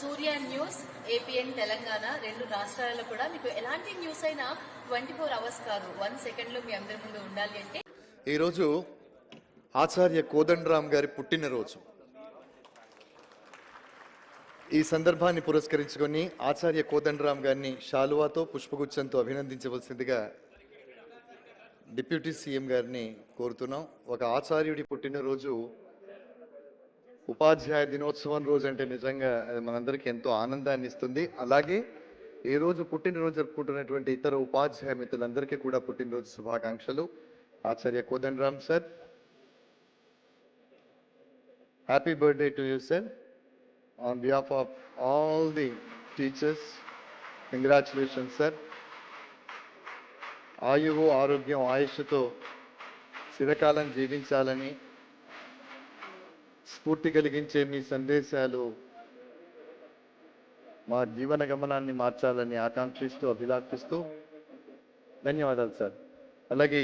సూర్య news APN Telangana రెండు రాష్ట్రాలలో కూడా మీకు ఎలాంటి న్యూస్ అయినా ట్వంటీ ఫోర్ అవర్స్ కాదు. వన్ సెకండ్లో మీ అందరి ముందు ఉండాలి అంటే? ఈరోజు ఆచార్య కోదండరామ్ గారి పుట్టినరోజు. ఈ సందర్భాన్ని పురస్కరించుకొని ఆచార్య కోదండరామ్ గారిని శాలువాతో పుష్పగుచ్చంతో అభినందించవలసిందిగా డిప్యూటీ సీఎం గారిని కోరుతున్నాం. ఒక ఆచార్యుడి పుట్టినరోజు ఉపాధ్యాయ దినోత్సవం రోజు అంటే నిజంగా అది మనందరికీ ఎంతో ఆనందాన్ని ఇస్తుంది. అలాగే ఈ రోజు పుట్టినరోజు జరుపుకుంటున్నటువంటి ఇతర ఉపాధ్యాయ మిత్రులందరికీ కూడా పుట్టినరోజు శుభాకాంక్షలు. Acharya Kodandaram sir. Happy birthday to you sir on behalf of all the teachers congratulation sir ఆయువు ఆరోగ్యం ఆయుష్తో చిరకాలం జీవించాలని స్ఫూర్తి కలిగించే మీ సందేశాలు మా జీవన గమనాన్ని మార్చాలని ఆకాంక్షిస్తూ అభిలాక్షిస్తూ ధన్యవాదాలు సార్. అలాగే